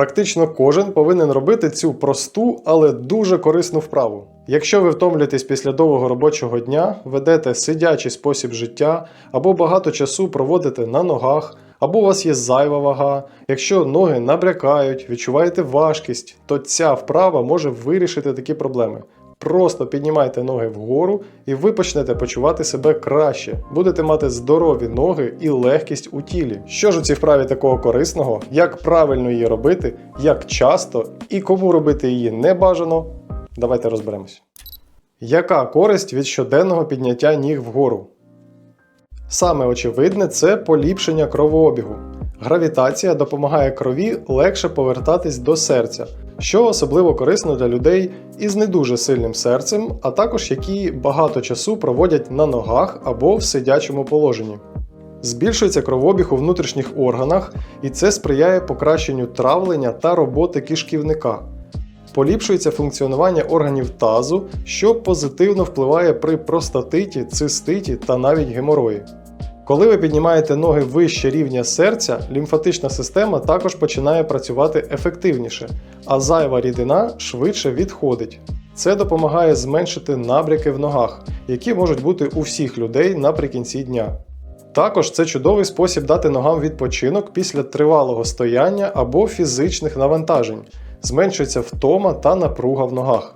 Практично кожен повинен робити цю просту, але дуже корисну вправу. Якщо ви втомлюєтесь після довгого робочого дня, ведете сидячий спосіб життя або багато часу проводите на ногах, або у вас є зайва вага, якщо ноги набрякають, відчуваєте важкість, то ця вправа може вирішити такі проблеми. Просто піднімайте ноги вгору і ви почнете почувати себе краще. Будете мати здорові ноги і легкість у тілі. Що ж у цій вправі такого корисного, як правильно її робити, як часто і кому робити її не бажано, давайте розберемось. Яка користь від щоденного підняття ніг вгору? Саме очевидне це поліпшення кровообігу. Гравітація допомагає крові легше повертатись до серця, що особливо корисно для людей із не дуже сильним серцем, а також які багато часу проводять на ногах або в сидячому положенні. Збільшується кровообіг у внутрішніх органах, і це сприяє покращенню травлення та роботи кишківника. Поліпшується функціонування органів тазу, що позитивно впливає при простатиті, циститі та навіть геморої. Коли ви піднімаєте ноги вище рівня серця, лімфатична система також починає працювати ефективніше, а зайва рідина швидше відходить. Це допомагає зменшити набряки в ногах, які можуть бути у всіх людей наприкінці дня. Також це чудовий спосіб дати ногам відпочинок після тривалого стояння або фізичних навантажень, зменшується втома та напруга в ногах.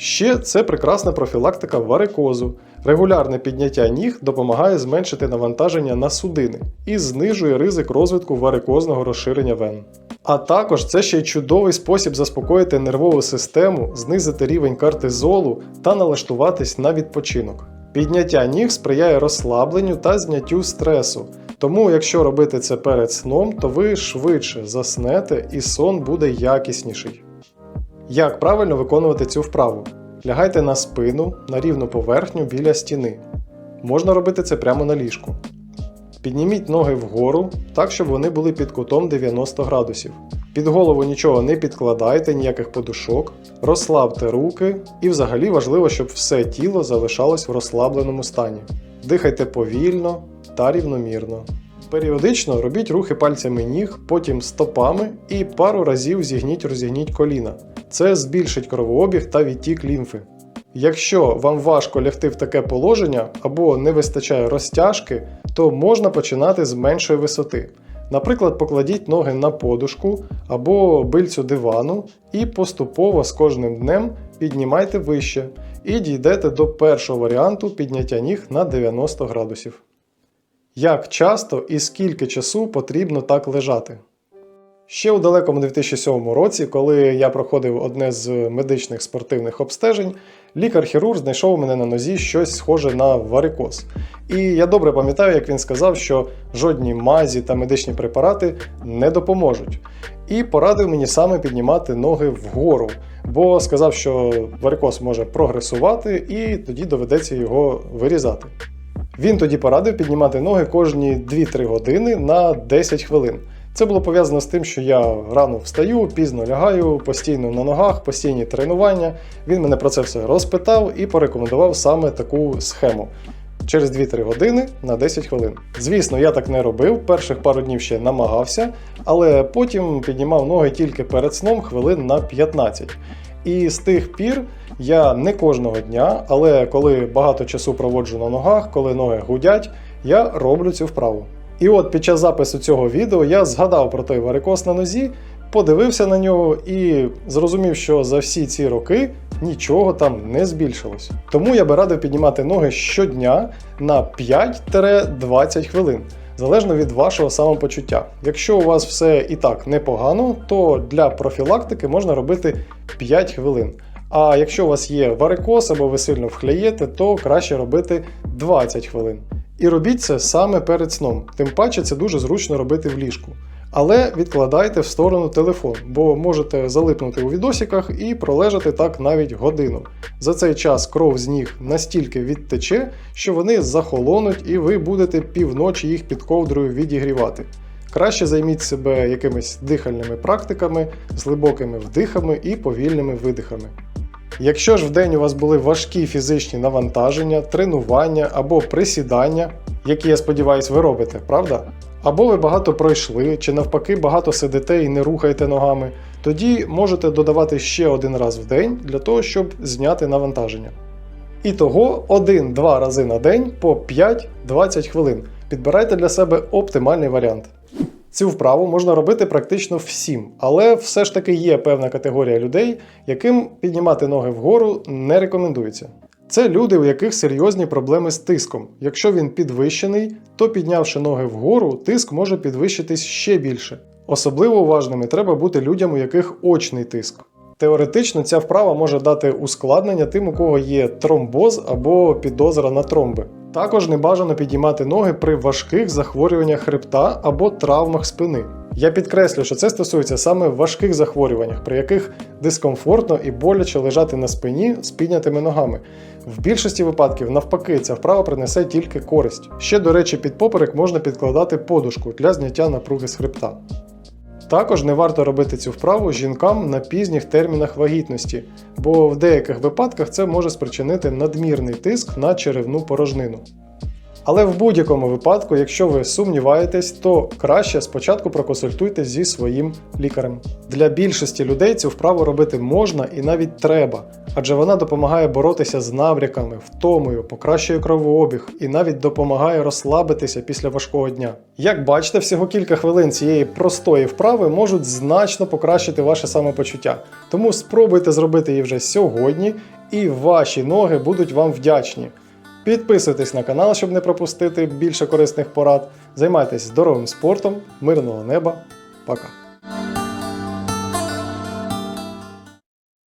Ще це прекрасна профілактика варикозу. Регулярне підняття ніг допомагає зменшити навантаження на судини і знижує ризик розвитку варикозного розширення вен. А також це ще й чудовий спосіб заспокоїти нервову систему, знизити рівень кортизолу та налаштуватись на відпочинок. Підняття ніг сприяє розслабленню та зняттю стресу. Тому, якщо робити це перед сном, то ви швидше заснете і сон буде якісніший. Як правильно виконувати цю вправу? Лягайте на спину на рівну поверхню біля стіни. Можна робити це прямо на ліжку. Підніміть ноги вгору, так, щоб вони були під кутом 90 градусів. Під голову нічого не підкладайте, ніяких подушок, розслабте руки і взагалі важливо, щоб все тіло залишалось в розслабленому стані. Дихайте повільно та рівномірно. Періодично робіть рухи пальцями ніг, потім стопами і пару разів зігніть розігніть коліна. Це збільшить кровообіг та відтік лімфи. Якщо вам важко лягти в таке положення або не вистачає розтяжки, то можна починати з меншої висоти. Наприклад, покладіть ноги на подушку або бильцю дивану і поступово з кожним днем піднімайте вище і дійдете до першого варіанту підняття ніг на 90 градусів. Як часто і скільки часу потрібно так лежати? Ще у далекому 2007 році, коли я проходив одне з медичних спортивних обстежень, лікар-хірург знайшов у мене на нозі щось схоже на варикоз. І я добре пам'ятаю, як він сказав, що жодні мазі та медичні препарати не допоможуть. І порадив мені саме піднімати ноги вгору, бо сказав, що варикоз може прогресувати і тоді доведеться його вирізати. Він тоді порадив піднімати ноги кожні 2-3 години на 10 хвилин. Це було пов'язано з тим, що я рано встаю, пізно лягаю, постійно на ногах, постійні тренування. Він мене про це все розпитав і порекомендував саме таку схему. Через 2-3 години на 10 хвилин. Звісно, я так не робив, перших пару днів ще намагався, але потім піднімав ноги тільки перед сном хвилин на 15. І з тих пір я не кожного дня, але коли багато часу проводжу на ногах, коли ноги гудять, я роблю цю вправу. І от під час запису цього відео я згадав про той варикоз на нозі, подивився на нього і зрозумів, що за всі ці роки нічого там не збільшилось. Тому я би радив піднімати ноги щодня на 5-20 хвилин. Залежно від вашого самопочуття. Якщо у вас все і так непогано, то для профілактики можна робити 5 хвилин. А якщо у вас є варикоз або ви сильно вхляєте, то краще робити 20 хвилин. І робіть це саме перед сном. Тим паче це дуже зручно робити в ліжку. Але відкладайте в сторону телефон, бо можете залипнути у відосиках і пролежати так навіть годину. За цей час кров з ніг настільки відтече, що вони захолонуть і ви будете півночі їх під ковдрою відігрівати. Краще займіть себе якимись дихальними практиками з глибокими вдихами і повільними видихами. Якщо ж в день у вас були важкі фізичні навантаження, тренування або присідання, які я сподіваюся ви робите, правда? Або ви багато пройшли, чи навпаки багато сидите і не рухаєте ногами, тоді можете додавати ще один раз в день для того, щоб зняти навантаження. Ітого 1-2 рази на день по 5-20 хвилин. Підбирайте для себе оптимальний варіант. Цю вправу можна робити практично всім, але все ж таки є певна категорія людей, яким піднімати ноги вгору не рекомендується. Це люди, у яких серйозні проблеми з тиском. Якщо він підвищений, то піднявши ноги вгору, тиск може підвищитись ще більше. Особливо уважними треба бути людям, у яких очний тиск. Теоретично ця вправа може дати ускладнення тим, у кого є тромбоз або підозра на тромби. Також не бажано підіймати ноги при важких захворюваннях хребта або травмах спини. Я підкреслю, що це стосується саме важких захворюваннях, при яких дискомфортно і боляче лежати на спині з піднятими ногами. В більшості випадків, навпаки, ця вправа принесе тільки користь. Ще, до речі, під поперек можна підкладати подушку для зняття напруги з хребта. Також не варто робити цю вправу жінкам на пізніх термінах вагітності, бо в деяких випадках це може спричинити надмірний тиск на черевну порожнину. Але в будь-якому випадку, якщо ви сумніваєтесь, то краще спочатку проконсультуйтесь зі своїм лікарем. Для більшості людей цю вправу робити можна і навіть треба, адже вона допомагає боротися з набряками, втомою, покращує кровообіг і навіть допомагає розслабитися після важкого дня. Як бачите, всього кілька хвилин цієї простої вправи можуть значно покращити ваше самопочуття. Тому спробуйте зробити її вже сьогодні, і ваші ноги будуть вам вдячні. Підписуйтесь на канал, щоб не пропустити більше корисних порад. Займайтесь здоровим спортом, мирного неба. Пока!